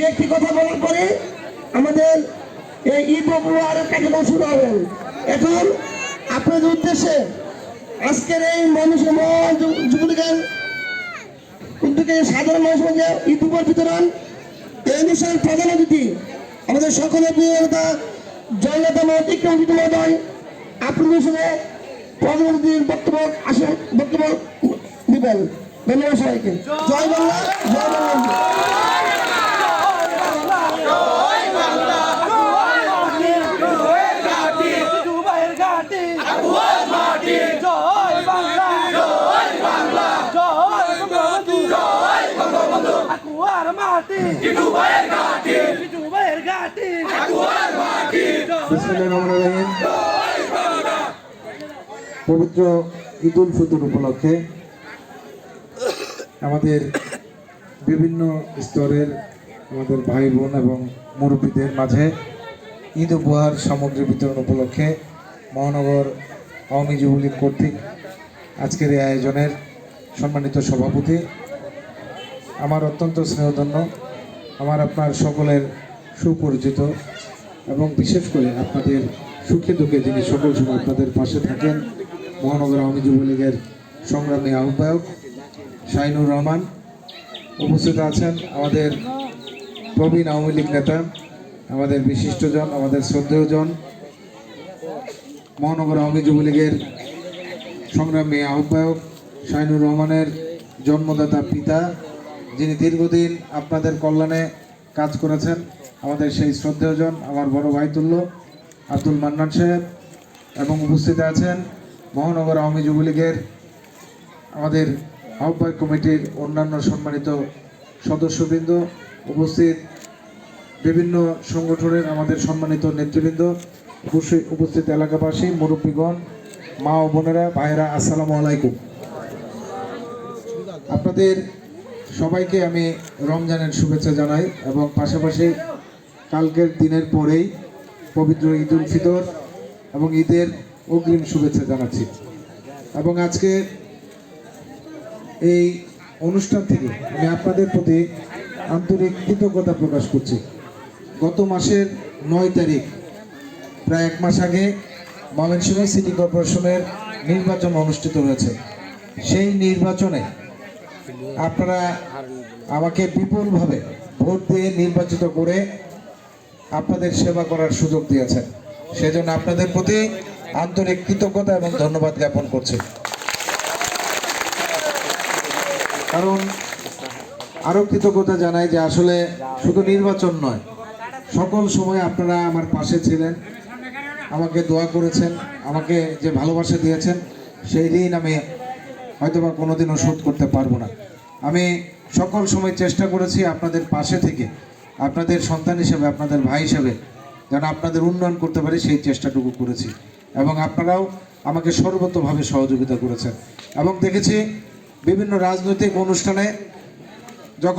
দু একটি কথা বলার পরে আমাদের এই ঈদ উপহারের কার্যক্রম শুরু হবে। এখন আপনাদের উদ্দেশ্যে আজকের এই মানুষ যুবলীগের উদ্যোগে সাধারণ মানুষ মধ্যে ঈদ উপহার বিতরণ। এই অনুষ্ঠানের প্রধান অতিথি আমাদের সকলের প্রিয় নেতা ইকরাম উদ্দিন মহোদয়। আপনাদের সঙ্গে প্রধান অতিথির বক্তব্য আসে, বক্তব্য দিবেন। ধন্যবাদ সবাইকে। জয় বাংলা জয় বাংলা। পবিত্র ঈদ উল ফিতর উপলক্ষে আমাদের বিভিন্ন স্তরের আমাদের ভাই বোন এবং মুরব্বীদের মাঝে ঈদ উপহার সামগ্রী বিতরণ উপলক্ষে মহানগর আওয়ামী যুবলীগ কর্তৃক আজকের এই আয়োজনের সম্মানিত সভাপতি আমার অত্যন্ত স্নেহধন্য আমার আপনার সকলের সুপরিচিত এবং বিশেষ করে আপনাদের সুখে দুঃখে যিনি সকল সময় আপনাদের পাশে থাকেন, মহানগর আওয়ামী যুবলীগের সংগ্রামী আহ্বায়ক শাহিনুর রহমান উপস্থিত আছেন, আমাদের প্রবীণ আওয়ামী লীগ নেতা, আমাদের বিশিষ্টজন, আমাদের শ্রদ্ধেয়জন, মহানগর আওয়ামী যুবলীগের সংগ্রামী আহ্বায়ক শাহিনুর রহমানের জন্মদাতা পিতা যিনি দীর্ঘদিন আপনাদের কল্যাণে কাজ করেছেন, আমাদের সেই শ্রদ্ধেয়জন আমার বড় ভাই তুল্য, আব্দুল মান্নান সাহেব, এবং উপস্থিত আছেন মহানগর আওয়ামী যুবলীগের আমাদের আহ্বায়ক কমিটির অন্যান্য সম্মানিত সদস্যবৃন্দ, উপস্থিত বিভিন্ন সংগঠনের আমাদের সম্মানিত নেতৃবৃন্দ, উপস্থিত এলাকাবাসী, মুরব্বীগণ, মা ও বোনেরা, ভাইয়েরা, আসসালামু আলাইকুম। আপনাদের সবাইকে আমি রমজানের শুভেচ্ছা জানাই এবং পাশাপাশি কালকের দিনের পরেই পবিত্র ঈদ উল ফিতর এবং ঈদের অগ্রিম শুভেচ্ছা জানাচ্ছি। এবং আজকে এই অনুষ্ঠান থেকে আমি আপনাদের প্রতি আন্তরিক কৃতজ্ঞতা প্রকাশ করছি। গত মাসের নয় তারিখ, প্রায় এক মাস আগে ময়মনসিংহ সিটি কর্পোরেশনের নির্বাচন অনুষ্ঠিত হয়েছে। সেই নির্বাচনে আপনারা আমাকে বিপুলভাবে ভোট দিয়ে নির্বাচিত করে আপনাদের সেবা করার সুযোগ দিয়েছেন। সেজন্য আপনাদের প্রতি আন্তরিক কৃতজ্ঞতা এবং ধন্যবাদ জ্ঞাপন করছি। কারণ আরও কৃতজ্ঞতা জানাই যে আসলে শুধু নির্বাচন নয়, সকল সময় আপনারা আমার পাশে ছিলেন, আমাকে দোয়া করেছেন, আমাকে যে ভালোবাসা দিয়েছেন, সেই ঋণ আমি হয়তোবা কোনোদিনও শোধ করতে পারব না। আমি সকল সময় চেষ্টা করেছি আপনাদের পাশে থেকে, আপনাদের সন্তান হিসেবে, আপনাদের ভাই হিসেবে, যেন আপনাদের উন্নয়ন করতে পারি, সেই চেষ্টাটুকু করেছি। এবং আপনারাও আমাকে সর্বতভাবে সহযোগিতা করেছেন। এবং দেখেছি বিভিন্ন রাজনৈতিক অনুষ্ঠানে যখন